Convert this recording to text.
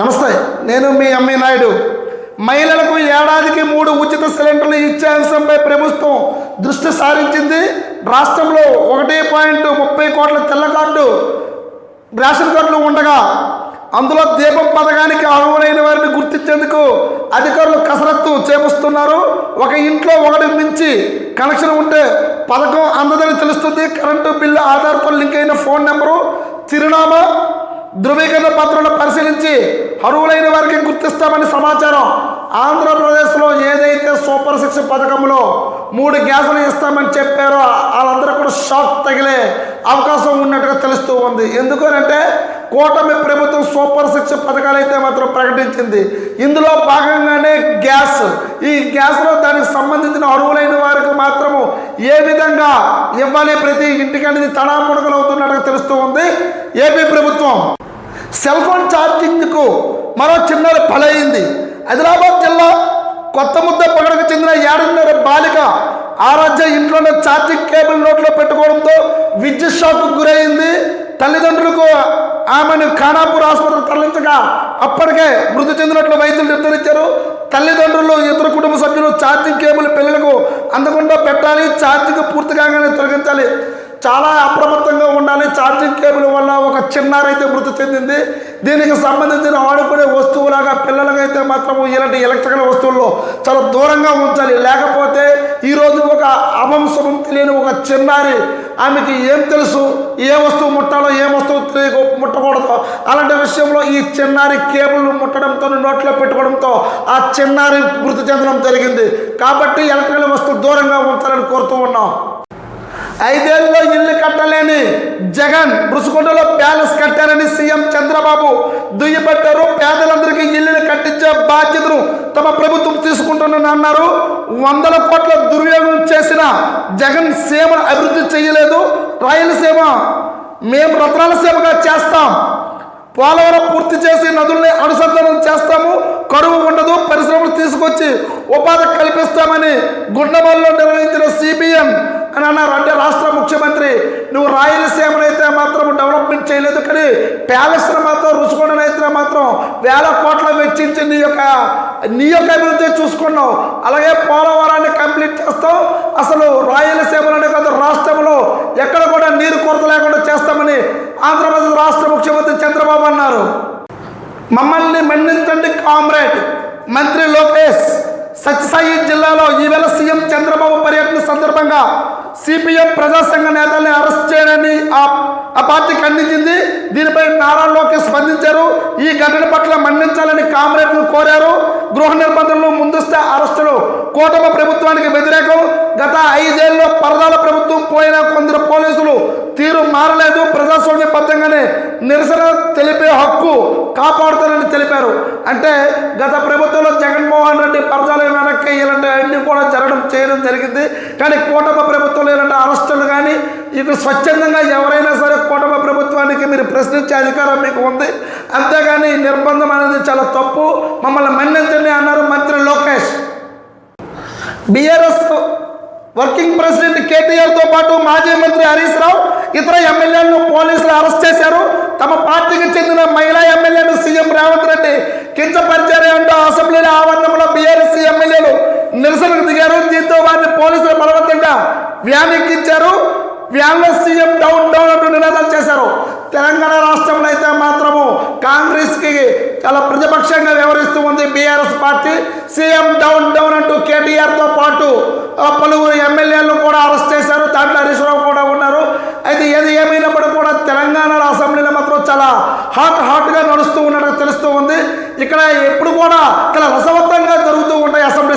నమస్తే నేను మీ అమ్మి నాయుడు. మహిళలకు ఏడాదికి మూడు ఉచిత సిలిండర్లు ఇచ్చే అంశంపై ప్రభుత్వం దృష్టి సారించింది. రాష్ట్రంలో ఒకటి పాయింట్ ముప్పై కోట్ల తెల్ల కార్డు రేషన్ కార్డులు ఉండగా అందులో దీపం పథకానికి అర్హులైన వారిని గుర్తించేందుకు అధికారులు కసరత్తు చేపిస్తున్నారు. ఒక ఇంట్లో ఒకటి మించి కనెక్షన్ ఉంటే పథకం అందదని తెలుస్తుంది. కరెంటు బిల్లు ఆధార్తో లింక్ అయిన ఫోన్ నెంబరు చిరునామా ధృవీకరణ పత్రాలను పరిశీలించి అర్హులైన వారికి గుర్తిస్తామని సమాచారం. ఆంధ్రప్రదేశ్లో ఏదైతే సూపర్ సిక్స్ పథకంలో మూడు గ్యాసులు ఇస్తామని చెప్పారో వాళ్ళందరూ కూడా షాక్ తగిలే అవకాశం ఉన్నట్టుగా తెలుస్తూ ఉంది. ఎందుకనంటే కూటమి ప్రభుత్వం సూపర్ సిక్స్ పథకాలు అయితే మాత్రం ప్రకటించింది. ఇందులో భాగంగానే గ్యాస్. ఈ గ్యాస్లో దానికి సంబంధించిన అరువులైన వారికి మాత్రము ఏ విధంగా ఇవ్వాలి ప్రతి ఇంటికి అనేది తడాముడకలు అవుతున్నట్టుగా తెలుస్తూ ఉంది. ఏపీ ప్రభుత్వం సెల్ ఫోన్ ఛార్జింగ్కు మరో చిన్నది బలైంది. ఆదిలాబాద్ జిల్లా కొత్త ముద్ద పగడకు చెందిన ఏడున్నర బాలిక ఆరాధ్య ఇంట్లోనే ఛార్జింగ్ కేబుల్ నోట్లో పెట్టుకోవడంతో విద్యుత్ షాక్ గురైంది. తల్లిదండ్రులకు ఆమెను ఖానాపూర్ ఆసుపత్రికి తరలించగా అప్పటికే మృతి చెందినట్లు వైద్యులు నిర్ధారించారు. తల్లిదండ్రులు ఇతర కుటుంబ సభ్యులు ఛార్జింగ్ కేబుల్ పిల్లలకు అందకుండా పెట్టాలి. ఛార్జింగ్ పూర్తి కాగానే తొలగించాలి. చాలా అప్రమత్తంగా ఉండాలి. ఛార్జింగ్ కేబుల్ వల్ల ఒక చిన్నారైతే మృతి చెందింది. దీనికి సంబంధించిన ఆడుకునే వస్తువులాగా పిల్లలకైతే మాత్రం ఇలాంటి ఎలక్ట్రికల్ వస్తువుల్లో చాలా దూరంగా ఉంచాలి. లేకపోతే ఈరోజు ఒక అవంశం తెలియని ఒక చిన్నారి ఆమెకి ఏం తెలుసు? ఏ వస్తువు ముట్టాలో ఏ వస్తువు తెలియక ముట్టకూడదు? అలాంటి విషయంలో ఈ చిన్నారి కేబుల్ ముట్టడంతో నోట్లో పెట్టుకోవడంతో ఆ చిన్నారి మృతి చెందడం జరిగింది. కాబట్టి ఎలక్ట్రికల్ వస్తువు దూరంగా ఉంచాలని కోరుతూ ఉన్నాం. ఐదేళ్ళలో ఇల్లు కట్టలేని జగన్ బృసుకొండలో ప్యాలెస్ కట్టారని సీఎం చంద్రబాబు దుయ్యబట్టారు. పేదలందరికీ ఇల్లులు కట్టించే బాధ్యతను తమ ప్రభుత్వం తీసుకుంటుందని అన్నారు. వందల కోట్ల దుర్వినియోగం చేసిన జగన్ సీమను అభివృద్ధి చేయలేదు. రాయలసీమ మేము రత్నాల సీమగా చేస్తాం. పోలవరం పూర్తి చేసి నదుల్ని అనుసంధానం చేస్తాము. కరువు ఉండదు పరిశ్రమలు తీసుకొచ్చి ఉపాధి కల్పిస్తామని గుండమల్లో నిర్వహించిన సిపిఎం అని అన్నారు. అంటే రాష్ట్ర ముఖ్యమంత్రి నువ్వు రాయలసీమను అయితే మాత్రం డెవలప్మెంట్ చేయలేదు కానీ ప్యాలెస్ను మాత్రం రుచుకొండనైతే మాత్రం వేల కోట్ల వెచ్చించి నీ యొక్క నీ యొక్క అభివృద్ధి చూసుకున్నావు. అలాగే పోలవరాన్ని కంప్లీట్ చేస్తాం అసలు రాయలసీమలోనే కాదు రాష్ట్రంలో ఎక్కడ కూడా నీరు కొరత లేకుండా చేస్తామని ఆంధ్రప్రదేశ్ రాష్ట్ర ముఖ్యమంత్రి చంద్రబాబు అన్నారు. మమ్మల్ని మన్నించండి కామ్రేడ్. మంత్రి లోకేష్ సత్యసాయి జిల్లాలో ఈవేళ సీఎం చంద్రబాబు సిపిఎం ప్రజాసంఘ నేతల్ని అరెస్ట్ చేయడాన్ని ఆ ఆ పార్టీ ఖండించింది. దీనిపై నారా లోకేష్ స్పందించారు. ఈ ఘటన పట్ల మన్నించాలని కామ్రేడ్లు కోరారు. గృహ నిర్బంధంలో ముందస్తు అరెస్టులు కూటమి ప్రభుత్వానికి వ్యతిరేకం. గత ఐదేళ్ళు పరదాల ప్రభుత్వం పోయిన కొందరు పోలీసులు తీరు మారలేదు. ప్రజాస్వామ్యబద్ధంగానే నిరసన తెలిపే హక్కు కాపాడుతారని తెలిపారు. అంటే గత ప్రభుత్వంలో జగన్మోహన్ రెడ్డి పరదాలు వెనక్కి ఇలాంటి అన్ని కూడా జరగడం చేయడం జరిగింది. కానీ కూటమి ప్రభుత్వంలో ఇలాంటి అరెస్టులు కానీ ఇక స్వచ్ఛందంగా ఎవరైనా సరే కూటమి ప్రభుత్వానికి మీరు ప్రశ్నించే అధికారం మీకు ఉంది. అంతేగాని నిర్బంధం అనేది చాలా తప్పు. మమ్మల్ని మన్నించండి అన్నారు మంత్రి లోకేష్. బీఆర్ఎస్ వర్కింగ్ ప్రెసిడెంట్ కేటీఆర్తో పాటు మాజీ మంత్రి హరీష్ రావు ఇతర ఎమ్మెల్యేలను పోలీసులు అరెస్ట్ చేశారు. తమ పార్టీకి చెందిన మహిళా ఎమ్మెల్యేలు సీఎం రేవంత్ రెడ్డి కించపరిచారే అంటూ అసెంబ్లీ ఆవరణంలో బీఆర్ఎస్ ఎమ్మెల్యేలు నిరసనకు దిగారు. దీంతో వారిని పోలీసులు బలవంతంగా వ్యాన్ ఎక్కించారు వ్యాన్లో సీఎం డౌన్ డౌన్ అంటూ నినాదాలు చేశారు. తెలంగాణ రాష్ట్రంలో అయితే మాత్రము కాంగ్రెస్కి చాలా ప్రతిపక్షంగా వ్యవహరిస్తూ ఉంది BRS party. CM down down అంటూ పలువురు ఎమ్మెల్యేలు కూడా అరెస్ట్ చేశారు. దాంట్లో హరీశ్వరావు కూడా ఉన్నారు. అయితే ఏది ఏమైనప్పుడు కూడా తెలంగాణలో అసెంబ్లీలో మాత్రం చాలా హాట్ హాట్గా నడుస్తూ ఉన్నట్టు తెలుస్తూ ఉంది. ఇక్కడ ఎప్పుడు కూడా చాలా రసవత్తంగా జరుగుతూ ఉంటాయి అసెంబ్లీ